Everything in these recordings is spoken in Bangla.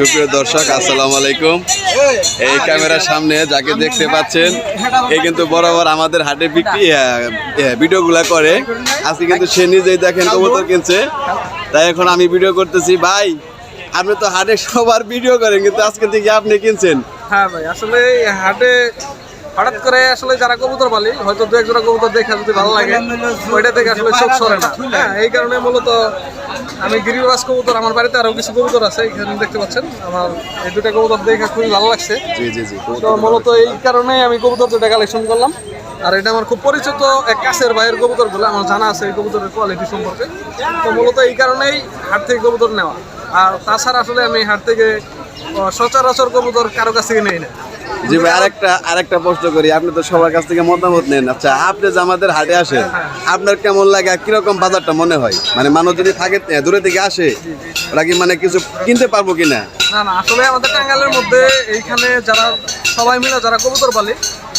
সুপ্রিয় দর্শক, আসসালামু আলাইকুম। এই ক্যামেরার সামনে যাকে দেখতে পাচ্ছেন এই কিন্তু বরাবর আমাদের হাটে বিক্রি ভিডিওগুলা করে। আজকে কিন্তু সে নিজেই দেখেন, কবুতর কিনছে। তাই এখন আমি ভিডিও করতেছি। ভাই, আপনি তো হাটে সবার ভিডিও করেন, কিন্তু আজকে থেকে আপনি কিনছেন। হ্যাঁ ভাই, আসলে হাটে হঠাৎ করে আসলে যারা কবুতর পালি, হয়তো দু এক জোড়া কবুতর দেখে যদি ভালো লাগে, ওইটা থেকে আসলে চোখ সরে না। হ্যাঁ এই কারণে মূলত আমি গিরিবাস কবুতর আমার বাড়িতে আরও কিছু কবুতর আছে এখানে দেখতে পাচ্ছেন। আমার এই দুটা কবুতর দেখে খুবই ভালো লাগছে। জি জি জি তো মূলত এই কারণে আমি কবুতর দুটা কালেকশন করলাম। আর এটা আমার খুব পরিচিত এক কাছের ভাইয়ের বলে আমার জানা আছে এই কবুতরের কোয়ালিটি সম্পর্কে। তো মূলত এই কারণেই হাট থেকে কবুতর নেওয়া। আর তাছাড়া আসলে আমি হাট থেকে সচরাচর কবুতর কারও কাছ থেকে নেই না। জি ভাই আরেকটা আরেকটা প্রশ্ন করি আপনি তো সবার কাছ থেকে মতামত নেন। আচ্ছা আপনি যে আমাদের হাটে আসেন আপনার কেমন লাগে কীরকম বাজারটা মনে হয়? মানে মানুষ যদি থাকে দূরে থেকে আসে ওরা কি মানে কিছু কিনতে পারব কিনা? না না আসলে আমাদের টাঙ্গালের মধ্যে এইখানে যারা সবাই মিলে যারা কবুতর পালি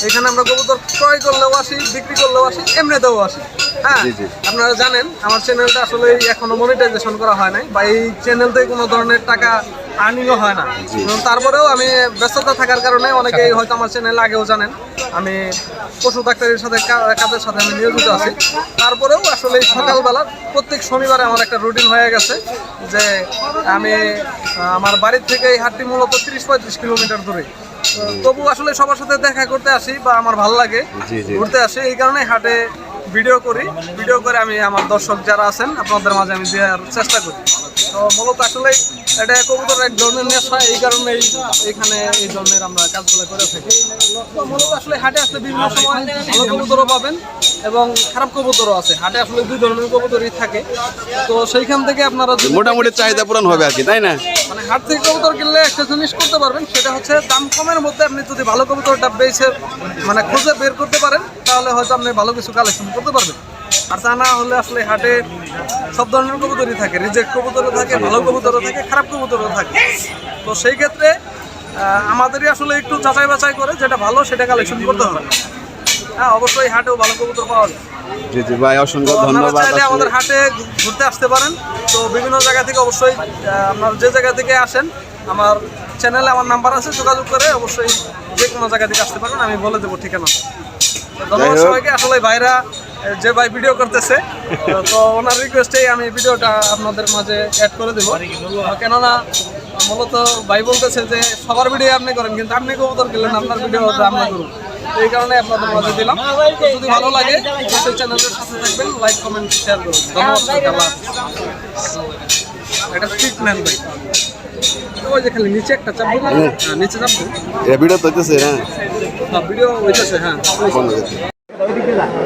এখানে আমরা কবুতর ক্রয় করলেও আসি বিক্রি করলেও আসি এমনিতেও আসি। হ্যাঁ। আপনারা জানেন আমার চ্যানেলটা আসলে এখনও মনিটাইজেশন করা হয় নাই বা এই চ্যানেল থেকে কোনো ধরনের টাকা আর্নিংও হয় না। তারপরেও আমি ব্যস্ততা থাকার কারণে অনেকেই হয়তো আমার চ্যানেল আগেও জানেন আমি পশু ডাক্তারের সাথে কাজের সাথে আমি নিয়োজিত আছি। তারপরেও আসলে এই সকালবেলা প্রত্যেক শনিবারে আমার একটা রুটিন হয়ে গেছে যে আমি আমার বাড়ির থেকে এই হাটটি মূলত তিরিশ পঁয়ত্রিশ কিলোমিটার দূরে। তবু আসলে সবার সাথে দেখা করতে আসি বা আমার ভালো লাগে। ঘুরতে আসি। এই কারণে হাটে ভিডিও করি। ভিডিও করে আমি আমার দর্শক যারা আছেন আপনাদের মাঝে আমি দেওয়ার চেষ্টা করি। তো মূলত আসলে এটা কবুতর এক ধরনের নেশা এই কারণেই এখানে এই ধরনের আমরা কাজগুলো করে থাকি। তো মূলত আসলে হাটে আসলে বিভিন্ন সময় ভালো কবুতরও পাবেন এবং খারাপ কবুতরও আছে। হাটে আসলে দুই ধরনের কবুতরই থাকে। তো সেইখান থেকে আপনারা মোটামুটি চাহিদা পূরণ হবে আর কি তাই না? মানে হাট থেকে কবুতর কিনলে একটা জিনিস করতে পারবেন সেটা হচ্ছে দাম কমের মধ্যে আপনি যদি ভালো কবুতরটা বেছে মানে খুঁজে বের করতে পারেন তাহলে হয়তো আপনি ভালো কিছু কালেকশন করতে পারবেন। আর তা না হলে আসলে হাটে সব ধরনের কবুতরই থাকে। রিজেক্ট কবুতরও থাকে ভালো কবুতরও থাকে খারাপ কবুতরও থাকে। তো সেই ক্ষেত্রে আমাদেরই আসলে একটু যাচাই বাছাই করে যেটা ভালো সেটা কালেকশন করতে হবে। হ্যাঁ অবশ্যই হাটেও ভালো কবুতর পাওয়া যায়। জি জি ভাই অসংখ্য ধন্যবাদ চাইলে আমাদের হাটে ঘুরতে আসতে পারেন। তো বিভিন্ন জায়গা থেকে অবশ্যই আপনার যে জায়গা থেকে আসেন আমার চ্যানেলে আমার নাম্বার আছে যোগাযোগ করে অবশ্যই যে কোনো জায়গা থেকে আসতে পারেন আমি বলে দেবো ঠিকানা। ধন্যবাদ সবাইকে। আসলে ভাইরা যে ভাই ভিডিও করতেছে তো- ওনার রিকোয়েস্টেই আমি ভিডিওটা আপনাদের মাঝে অ্যাড করে দেবো। কেননা মূলত ভাই বলতেছে যে সবার ভিডিও আপনি করেন কিন্তু আপনি কবুতর গেলেন আপনার ভিডিও আমরা করুন এই কারণে আপনাদের মাঝে দিলাম। যদি ভালো লাগে অবশ্যই চ্যানেলের সাথে থাকবেন লাইক কমেন্ট শেয়ার করুন। ধন্যবাদ এটা স্পিড নেন ভাই। ওই যে খালি নিচে একটা চাপ হ্যাঁ। নিচে চাপ। ভিডিও তো হইতেছে হ্যাঁ। হ্যাঁ, ভিডিও হইতেছে হ্যাঁ। করতে।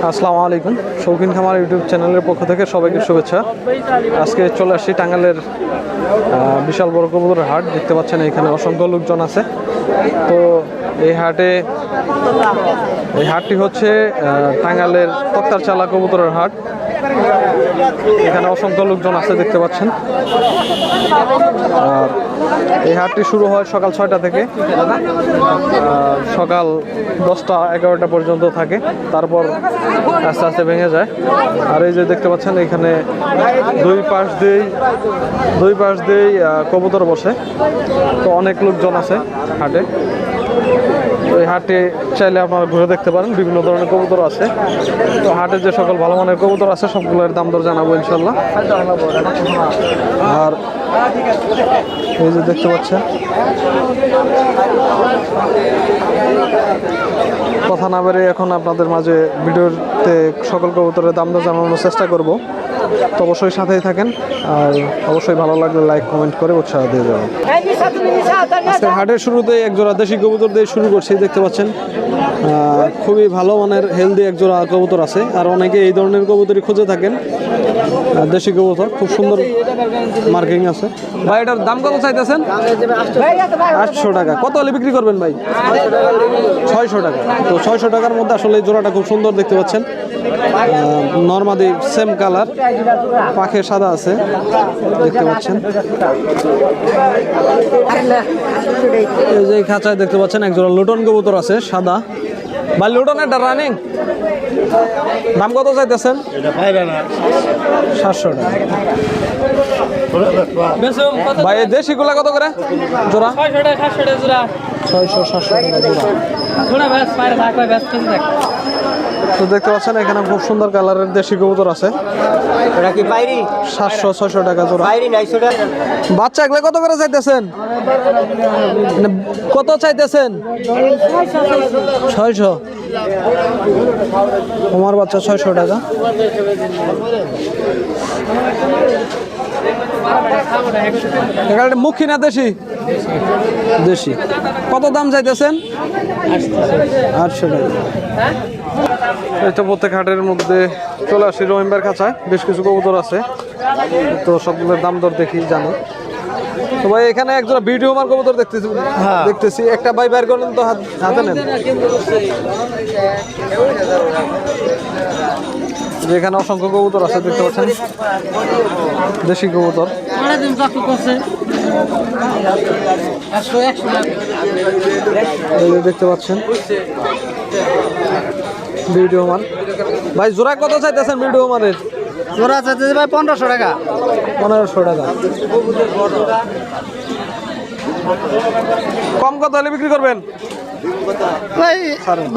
আসসালামু আলাইকুম। শৌখিন খামার ইউটিউব চ্যানেলের পক্ষ থেকে সবাইকে শুভেচ্ছা। আজকে চলে আসছি টাঙ্গালের বিশাল বড় কবুতরের হাট। দেখতে পাচ্ছেন এখানে অসংখ্য লোকজন আছে। তো এই হাটে, এই হাটটি হচ্ছে টাঙ্গালের তক্তার চালা কবুতরের হাট। এখানে অসংখ্য লোকজন আছে, দেখতে পাচ্ছেন। আর এই হাটটি শুরু হয় সকাল ছয়টা থেকে সকাল দশটা, এগারোটা পর্যন্ত থাকে। তারপর আস্তে আস্তে ভেঙে যায়। আর এই যে দেখতে পাচ্ছেন, এখানে দুই পাশ দিয়েই, দুই পাশ দিয়েই কবুতর বসে। তো অনেক লোকজন আছে হাটে। এই হাটে চাইলে আপনারা ঘুরে দেখতে পারেন, বিভিন্ন ধরনের কবুতর আছে। তো হাটে যে সকল ভালো মানের কবুতর আছে, সবগুলোর দাম দর জানাব ইনশাল্লাহ আর এই যে দেখতে পাচ্ছেন, কথা না বেড়ে এখন আপনাদের মাঝে ভিডিওতে সকল কবুতরের দাম দর জানানোর চেষ্টা করব। তো অবশ্যই সাথেই থাকেন, আর অবশ্যই ভালো লাগলে লাইক কমেন্ট করে উৎসাহ দিয়ে যাবেন। আজকে হাটের শুরুতে এক জোড়া দেশি কবুতর দিয়ে শুরু করছি, দেখতে পাচ্ছেন। খুবই ভালো মানের হেলদি এক জোড়া কবুতর আছে। আর অনেকে এই ধরনের কবুতরই খুঁজে থাকেন। দেশি কবুতর, খুব সুন্দর মার্কিং আছে। ভাই, এটার দাম কত চাইতেছেন? আটশো টাকা। কত হলে বিক্রি করবেন ভাই? ছয়শো টাকা। তো ছয়শো টাকার মধ্যে আসলে জোড়াটা খুব সুন্দর দেখতে পাচ্ছেন। নর্মাদি সেম কালার পাখে সাদা আছে, দেখতে পাচ্ছেন। এই যে খাঁচায় দেখতে পাচ্ছেন একজোড়া লুটন কবুতর আছে সাদা। বা একটা রানিং দাম কত চাইতেছেন? সাতশো টাকা। ভাই দেশি দেশিগুলা কত করে? জোড়া। ছয়শো সাতশো টাকা জোড়া। তো দেখতে পাচ্ছেন এখানে খুব সুন্দর কালারের দেশি কবুতর আছে। এটা কি বাইরি সাতশো ছয়শো টাকা জোড়া। বাইরি নয়শো টাকা বাচ্চা এগুলো কত করে চাইতেছেন? মানে কত চাইতেছেন? ছয়শো। আমার বাচ্চা ছয়শো টাকা। এখানে মুখী না দেশি? দেশি। কত দাম চাইতেছেন? আটশো টাকা। এটা প্রত্যেক হাটের মধ্যে চলে আসি রহিমবার খাঁচায় বেশ কিছু কবুতর আছে। তো সবগুলোর দাম দর দেখি জানি। তো ভাই এখানে একজোড়া ভিডিও মার কবুতর দেখতেছি দেখতেছি। একটা ভাই বের করেন তো হাত হাতে নেন। অসংখ্য কবুতর আছে দেখতে পাচ্ছেন। দেশি কবুতর। দেখতে পাচ্ছেন। ভিডিও মান ভাই জোড়া কত চাইতেছেন ভিডিও মানের জোড়া চাইতেছে ভাই পনেরোশো টাকা। পনেরোশো টাকা। কম কত হলে বিক্রি করবেন? ভাই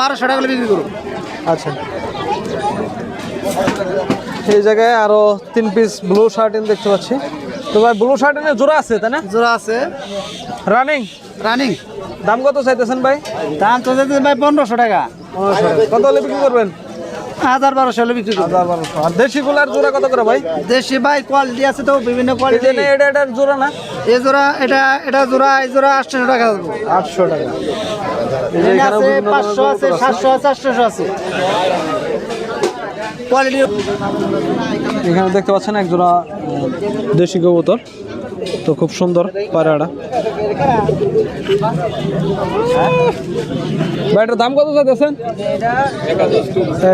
বারোশো টাকা হলে বিক্রি করুন। আচ্ছা। এই জায়গায় আরও তিন পিস ব্লু শার্টিন দেখতে পাচ্ছি। তো ভাই ব্লু শার্টিনের জোড়া আছে তাই না? জোড়া আছে। রানিং রানিং দাম কত চাইতেছেন ভাই? দাম তো চাইতে ভাই পনেরোশো টাকা। কত হলে বিক্রি করবেন? হাজার বারোশো হলে বিক্রি হাজার বারোশো। আর দেশি গুলার জোড়া কত করে ভাই? দেশি ভাই কোয়ালিটি আছে তো বিভিন্ন কোয়ালিটি এটা এটার জোড়া না? এই জোড়া এটা এটা জোড়া এই জোড়া আটশো টাকা দেবো আটশো টাকা। আছে পাঁচশো আছে। সাতশো আছে আটশোশো আছে। কোয়ালিটি এখানে দেখতে পাচ্ছেন একজোড়া দেশি কবুতর। তো খুব সুন্দর পায়রাটা। এটার দাম কত চাইতেছেন?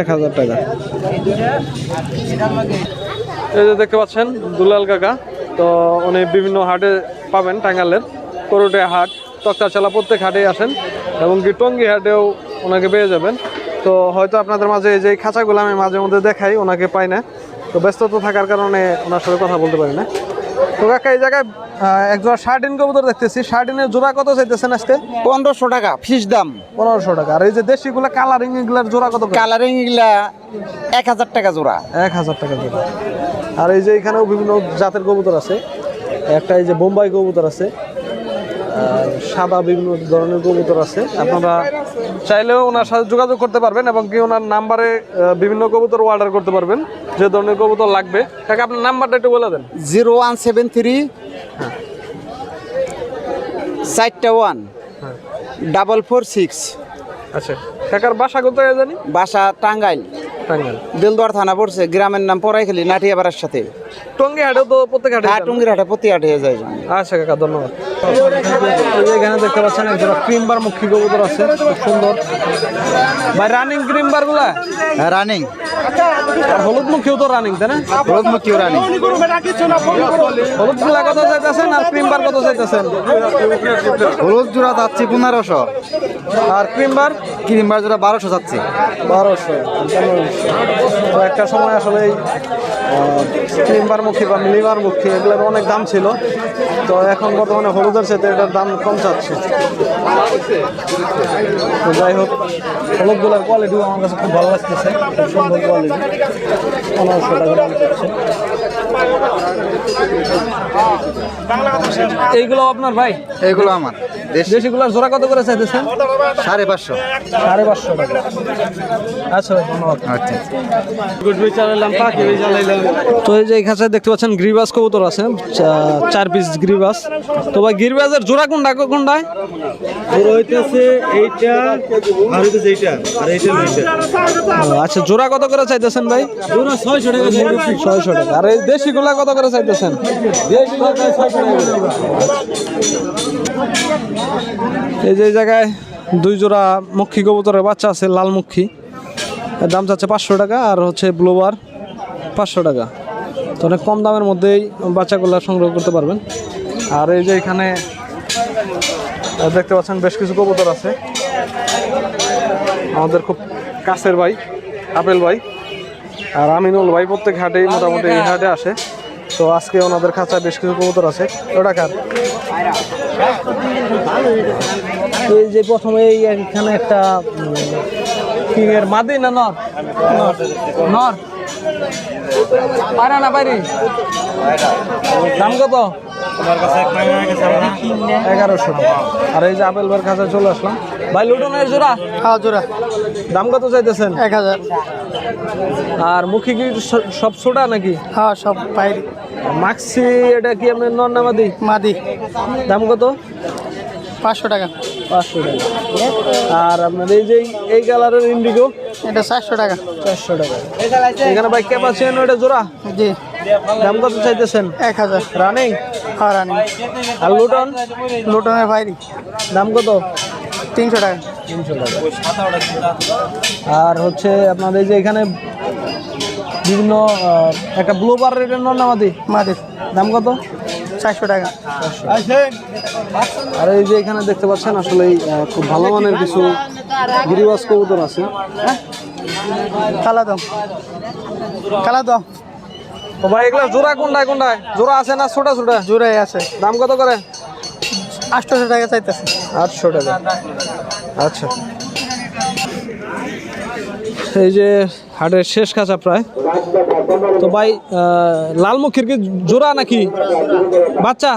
এক হাজার টাকা। এই যে দেখতে পাচ্ছেন দুলাল কাকা, তো উনি বিভিন্ন হাটে পাবেন টাঙ্গালের। করুটে হাট তক্তাচালা প্রত্যেক হাটেই আসেন এবং কি টঙ্গি হাটেও ওনাকে পেয়ে যাবেন। তো হয়তো আপনাদের মাঝে এই যে খাঁচাগুলো আমি মাঝে মধ্যে দেখাই ওনাকে পাই না। তো ব্যস্ততা থাকার কারণে ওনার সাথে কথা বলতে পারি না। তো কাকা এই জায়গায় আহ, এক জোড়া শার্টিন কবুতর দেখতেছি। শার্টিনের জোড়া কত চাইতেছেন আজকে? পনেরোশো টাকা ফিস দাম। পনেরোশো টাকা। আর এই যে দেশিগুলা কালারিং এগুলার জোড়া কত? কালারিং এগুলা এক হাজার টাকা জোড়া। এক হাজার টাকা জোড়া। আর এই যে এখানেও বিভিন্ন জাতের কবুতর আছে। একটা এই যে বোম্বাই কবুতর আছে। সাদা বিভিন্ন ধরনের কবুতর আছে। আপনারা চাইলেও ওনার সাথে যোগাযোগ করতে পারবেন এবং কি ওনার নাম্বারে বিভিন্ন কবুতর অর্ডার করতে পারবেন। যে ধরনের কবুতর লাগবে। কাকা আপনার নাম্বারটা একটু বলে দেন। জিরো ওয়ান সেভেন থ্রি চারটা ওয়ান ডাবল ফোর সিক্স আচ্ছা। কাকার বাসা কোথায় জানি? বাসা টাঙ্গাইল। টাঙ্গাইল। বেলদুয়ার থানা পড়ছে গ্রামের নাম পড়াইখালি নাটিয়াপাড়ার সাথে। টঙ্গি হাটে তো প্রত্যেক হাটে হ্যাঁ টুঙ্গির হাটে প্রতি হাটে যায় আচ্ছা কাকা ধন্যবাদ। এখানে দেখতে পাচ্ছেন এক জোড়া ক্রিমবার মুখী কবুতর আছে খুব সুন্দর। ভাই রানিং ক্রিম বারগুলা রানিং আর হলুদ মুখিও তো রানিং তাই না? রোদমুখী রানিং হলুদগুলা কত চাইতেছেন আর ক্রিম বার কত চাইতেছেন হলুদ জোড়া যাচ্ছে পনেরোশো। আর ক্রিম বার ক্রিমবার জোড়া বারোশো যাচ্ছে। বারোশো। একটা সময় আসলে ক্রিম মুখী বা মিলিবার মুখী এগুলোর অনেক দাম ছিল। তো এখন বর্তমানে হলুদের সাথে এটার দাম কম চাচ্ছে। তো যাই হোক, হলুদগুলোর কোয়ালিটিও আমার কাছে খুব ভালো লাগতেছে। খুব সুন্দর কোয়ালিটি দাম এইগুলো আপনার ভাই? এইগুলো আমার। দেশ। দেশিগুলোর জোড়া কত করে চাইতেছেন? সাড়ে পাঁচশো। সাড়ে পাঁচশো টাকা। আচ্ছা ভাই ধন্যবাদ। আচ্ছা। তো এই যে খাঁচায় দেখতে পাচ্ছেন গ্রিবাস কবুতর আছে চার পিস গ্রিবাস তো ভাই গ্রিবাসের জোড়া কোনটা কোনটায়? হইতেছে এইটা আর হইতেছে এইটা আর এইটা এইটা। আচ্ছা জোড়া কত করে চাইতেছেন ভাই? পুরো ছয়শো টাকা ছয়শো টাকা। আর এই দেশি গুলা কত করে চাইতেছেন? এই যে জায়গায় দুই জোড়া মক্ষী কবুতরের বাচ্চা আছে, লাল মক্ষী দাম চাচ্ছে পাঁচশো টাকা আর হচ্ছে ব্লোবার পাঁচশো টাকা। তো অনেক কম দামের মধ্যেই বাচ্চাগুলো সংগ্রহ করতে পারবেন। আর এই যে এখানে দেখতে পাচ্ছেন বেশ কিছু কবুতর আছে। আমাদের খুব কাছের ভাই, আপেল ভাই। আর আমিনুল ভাই প্রত্যেক হাটেই মোটামুটি এই হাটে আসে। তো আজকে ওনাদের খাঁচা বেশ কিছু কবুতর আছে। ওটা কার? এই যে প্রথমে এই এখানে একটা কিং এর মাদি না নর? নর। পারা না পারি দাম কত? এগারোশো। আর এই যে আপেল ভাইয়ের খাঁচায় চলে আসলাম। ভাই লুটনের জোড়া? হ্যাঁ জোড়া। দাম কত চাইতেছেন? এক হাজার। আর মুখী কি সব ছোটা নাকি? হ্যাঁ সব পাইরি মাক্সি এটা কি আপনার নন নামাদি মাদি। দাম কত? পাঁচশো টাকা। পাঁচশো টাকা। আর আপনার এই যে এই কালারের ইন্ডিগো? এটা চারশো টাকা। চারশো টাকা। এখানে ভাই ক্যাপ আছেন ওটা জোড়া? জি। দাম কত চাইতেছেন? এক হাজার। রানিং? হ্যাঁ রানি। আর লুটন লুটনের পাইরি দাম কত? তিনশো টাকা। তিনশো টাকা আর হচ্ছে আপনার এই যে এখানে বিভিন্ন একটা ব্লু বার রেটের নন নামাদি মাদি দাম কত? চারশো টাকা। আর এই যে এখানে দেখতে পাচ্ছেন আসলে খুব ভালো মানের কিছু গিরিবাস কবুতর আছে। কালা দাম কালা দাম ভাই এগুলো জোড়া কোনটায় কোনটায় জোড়া আছে না ছোটা ছোটা? জোড়াই আছে। দাম কত করে? আটশোশো টাকা চাইতেছে। আটশো টাকা। আচ্ছা। এই যে হাটের শেষ কাঁচা প্রায়। তো ভাই লালমুখীর কি জোড়া নাকি? বাচ্চা?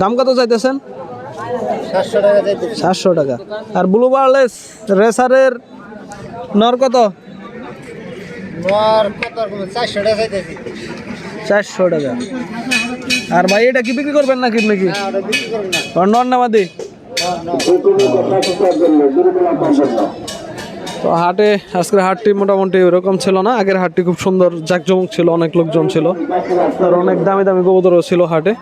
দাম কত চাইতেছেন? সাতশো টাকা আর ব্লু বার্লেস রেসারের নর কত? চারশো টাকা। আর ভাই এটা কি বিক্রি করবেন নাকি নাকি? ওটা বিক্রি না। আর নর নামাদি? তো হাটে আজকের হাটটি মোটামুটি ওরকম ছিল না। আগের হাটটি খুব সুন্দর জাকজমক ছিল অনেক লোকজন ছিল। আর অনেক দামি দামি কবুতরও ছিল হাটে।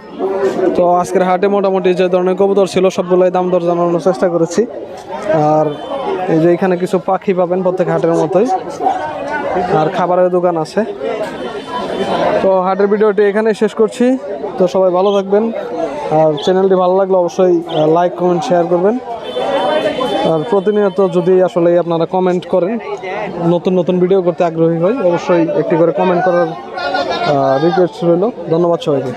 তো আজকের হাটে মোটামুটি যে ধরনের কবুতর ছিল সবগুলোই দাম দর জানানোর চেষ্টা করেছি। আর এই যে এখানে কিছু পাখি পাবেন প্রত্যেক হাটের মতোই। আর খাবারের দোকান আছে। তো হাটের ভিডিওটি এখানে শেষ করছি। তো সবাই ভালো থাকবেন। আর চ্যানেলটি ভালো লাগলে অবশ্যই লাইক কমেন্ট শেয়ার করবেন। আর প্রতিনিয়ত যদি আসলে আপনারা কমেন্ট করেন, নতুন নতুন ভিডিও করতে আগ্রহী হয় অবশ্যই একটি করে কমেন্ট করার রিকোয়েস্ট রইল। ধন্যবাদ সবাইকে।